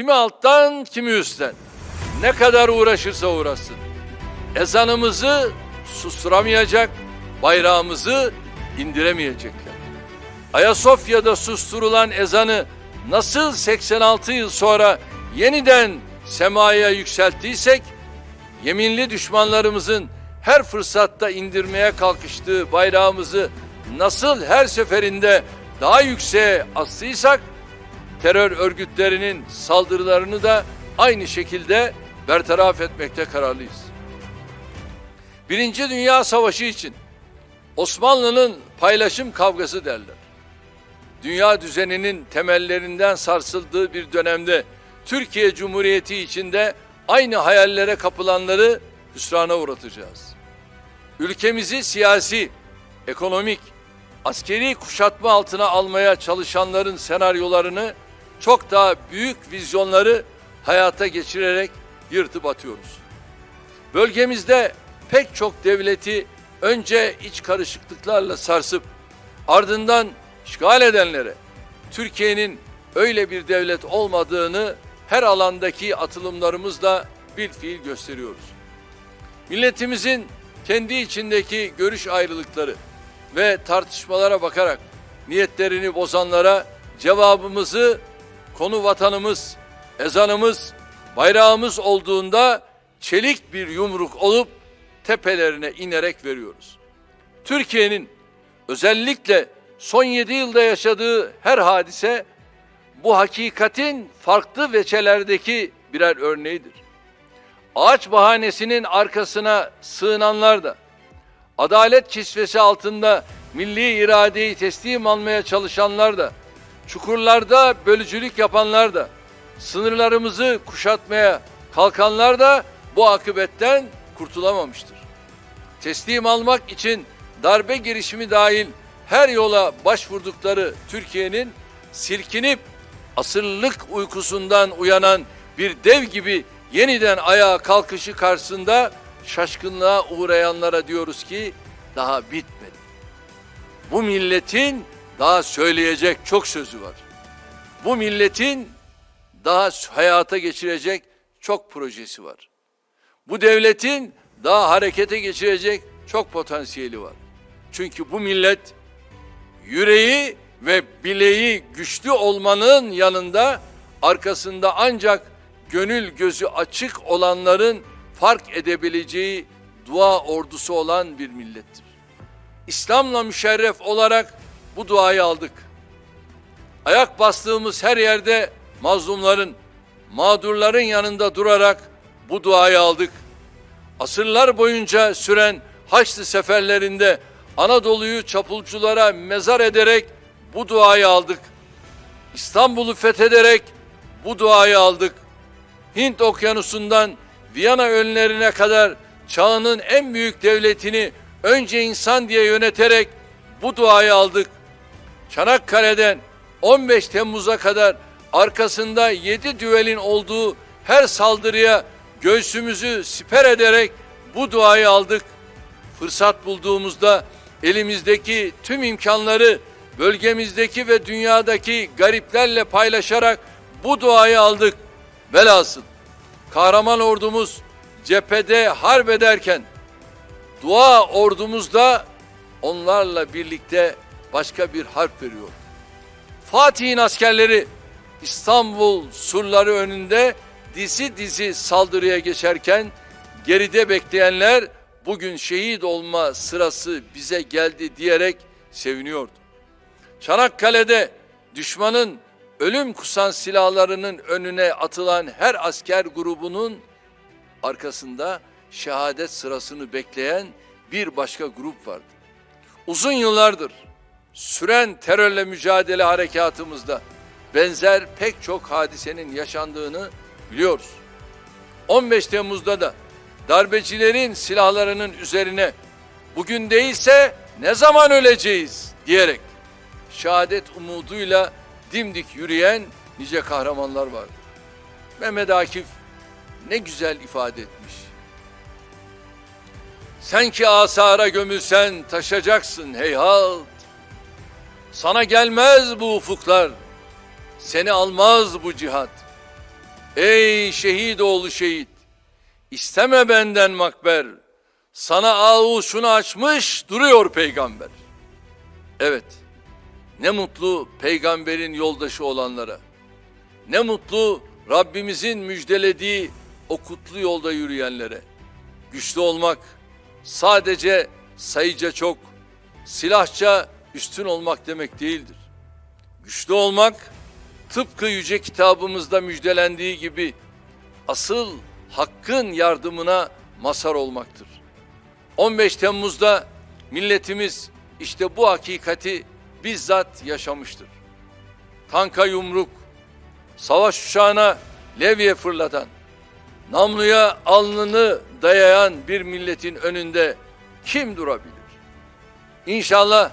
Kimi alttan, kimi üstten. Ne kadar uğraşırsa uğraşsın. Ezanımızı susturamayacak, bayrağımızı indiremeyecekler. Ayasofya'da susturulan ezanı nasıl 86 yıl sonra yeniden semaya yükselttiysek, yeminli düşmanlarımızın her fırsatta indirmeye kalkıştığı bayrağımızı nasıl her seferinde daha yükseğe astıysak, terör örgütlerinin saldırılarını da aynı şekilde bertaraf etmekte kararlıyız. Birinci Dünya Savaşı için Osmanlı'nın paylaşım kavgası derler. Dünya düzeninin temellerinden sarsıldığı bir dönemde Türkiye Cumhuriyeti içinde aynı hayallere kapılanları hüsrana uğratacağız. Ülkemizi siyasi, ekonomik, askeri kuşatma altına almaya çalışanların senaryolarını çok daha büyük vizyonları hayata geçirerek yırtıp atıyoruz. Bölgemizde pek çok devleti önce iç karışıklıklarla sarsıp ardından işgal edenlere Türkiye'nin öyle bir devlet olmadığını her alandaki atılımlarımızla bir fiil gösteriyoruz. Milletimizin kendi içindeki görüş ayrılıkları ve tartışmalara bakarak niyetlerini bozanlara cevabımızı konu vatanımız, ezanımız, bayrağımız olduğunda çelik bir yumruk olup tepelerine inerek veriyoruz. Türkiye'nin özellikle son 7 yılda yaşadığı her hadise bu hakikatin farklı veçelerdeki birer örneğidir. Ağaç bahanesinin arkasına sığınanlar da, adalet kisvesi altında milli iradeyi teslim almaya çalışanlar da, çukurlarda bölücülük yapanlar da, sınırlarımızı kuşatmaya kalkanlar da bu akıbetten kurtulamamıştır. Teslim almak için darbe girişimi dahil her yola başvurdukları Türkiye'nin silkinip asırlık uykusundan uyanan bir dev gibi yeniden ayağa kalkışı karşısında şaşkınlığa uğrayanlara diyoruz ki daha bitmedi. Bu milletin daha söyleyecek çok sözü var. Bu milletin daha hayata geçirecek çok projesi var. Bu devletin daha harekete geçirecek çok potansiyeli var. Çünkü bu millet yüreği ve bileği güçlü olmanın yanında arkasında ancak gönül gözü açık olanların fark edebileceği dua ordusu olan bir millettir. İslam'la müşerref olarak bu duayı aldık. Ayak bastığımız her yerde mazlumların, mağdurların yanında durarak bu duayı aldık. Asırlar boyunca süren Haçlı seferlerinde Anadolu'yu çapulculara mezar ederek bu duayı aldık. İstanbul'u fethederek bu duayı aldık. Hint okyanusundan Viyana önlerine kadar çağının en büyük devletini önce insan diye yöneterek bu duayı aldık. Çanakkale'den 15 Temmuz'a kadar arkasında 7 düelin olduğu her saldırıya göğsümüzü siper ederek bu duayı aldık. Fırsat bulduğumuzda elimizdeki tüm imkanları bölgemizdeki ve dünyadaki gariplerle paylaşarak bu duayı aldık. Velhasıl kahraman ordumuz cephede harp ederken dua ordumuz da onlarla birlikte başka bir harp veriyor. Fatih'in askerleri İstanbul surları önünde dizi dizi saldırıya geçerken geride bekleyenler bugün şehit olma sırası bize geldi diyerek seviniyordu. Çanakkale'de düşmanın ölüm kusan silahlarının önüne atılan her asker grubunun arkasında şehadet sırasını bekleyen bir başka grup vardı. Uzun yıllardır süren terörle mücadele harekatımızda benzer pek çok hadisenin yaşandığını biliyoruz. 15 Temmuz'da da darbecilerin silahlarının üzerine bugün değilse ne zaman öleceğiz diyerek şehadet umuduyla dimdik yürüyen nice kahramanlar vardı. Mehmet Akif ne güzel ifade etmiş. Sen ki asara gömülsen taşacaksın heyhat. Sana gelmez bu ufuklar, seni almaz bu cihat. Ey şehit oğlu şehit, isteme benden makber, sana ağuşunu açmış duruyor peygamber. Evet, ne mutlu peygamberin yoldaşı olanlara. Ne mutlu Rabbimizin müjdelediği o kutlu yolda yürüyenlere. Güçlü olmak sadece sayıca çok, silahça üstün olmak demek değildir. Güçlü olmak tıpkı yüce kitabımızda müjdelendiği gibi asıl hakkın yardımına mazhar olmaktır. 15 Temmuz'da milletimiz işte bu hakikati bizzat yaşamıştır. Tanka yumruk, savaş uçağına levye fırlatan, namluya alnını dayayan bir milletin önünde kim durabilir? İnşallah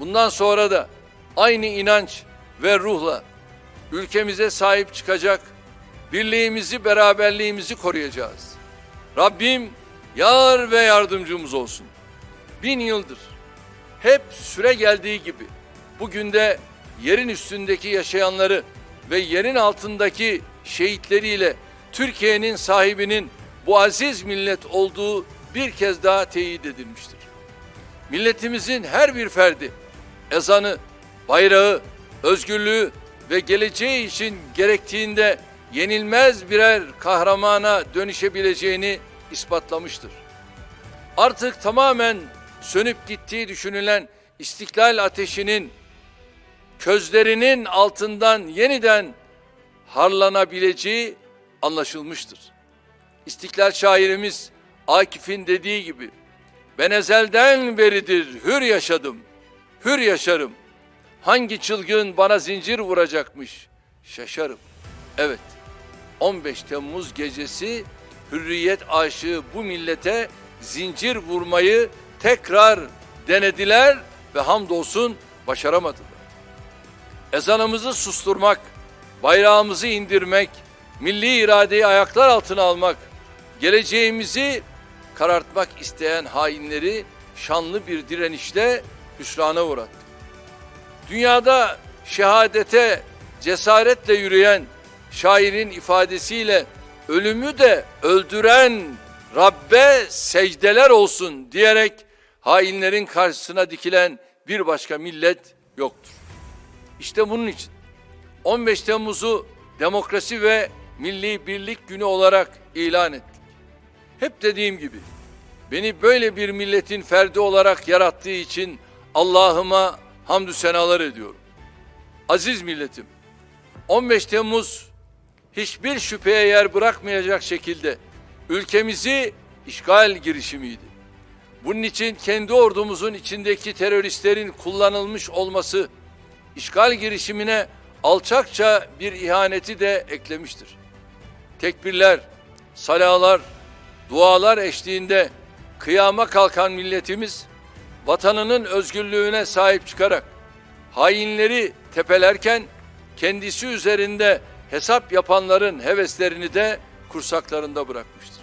bundan sonra da aynı inanç ve ruhla ülkemize sahip çıkacak, birliğimizi, beraberliğimizi koruyacağız. Rabbim yar ve yardımcımız olsun. Bin yıldır hep süre geldiği gibi bugün de yerin üstündeki yaşayanları ve yerin altındaki şehitleriyle Türkiye'nin sahibinin bu aziz millet olduğu bir kez daha teyit edilmiştir. Milletimizin her bir ferdi ezanı, bayrağı, özgürlüğü ve geleceği için gerektiğinde yenilmez birer kahramana dönüşebileceğini ispatlamıştır. Artık tamamen sönüp gittiği düşünülen istiklal ateşinin közlerinin altından yeniden harlanabileceği anlaşılmıştır. İstiklal şairimiz Akif'in dediği gibi ben ezelden beridir hür yaşadım, hür yaşarım. Hangi çılgın bana zincir vuracakmış şaşarım. Evet 15 Temmuz gecesi hürriyet aşığı bu millete zincir vurmayı tekrar denediler ve hamdolsun başaramadılar. Ezanımızı susturmak, bayrağımızı indirmek, milli iradeyi ayaklar altına almak, geleceğimizi karartmak isteyen hainleri şanlı bir direnişle hüsrana uğrattı. Dünyada şehadete cesaretle yürüyen şairin ifadesiyle ölümü de öldüren Rabbe secdeler olsun diyerek hainlerin karşısına dikilen bir başka millet yoktur. İşte bunun için 15 Temmuz'u demokrasi ve milli birlik günü olarak ilan ettik. Hep dediğim gibi beni böyle bir milletin ferdi olarak yarattığı için Allah'ıma hamdü senalar ediyorum. Aziz milletim, 15 Temmuz hiçbir şüpheye yer bırakmayacak şekilde ülkemizi işgal girişimiydi. Bunun için kendi ordumuzun içindeki teröristlerin kullanılmış olması işgal girişimine alçakça bir ihaneti de eklemiştir. Tekbirler, salalar, dualar eşliğinde kıyama kalkan milletimiz vatanının özgürlüğüne sahip çıkarak hainleri tepelerken kendisi üzerinde hesap yapanların heveslerini de kursaklarında bırakmıştır.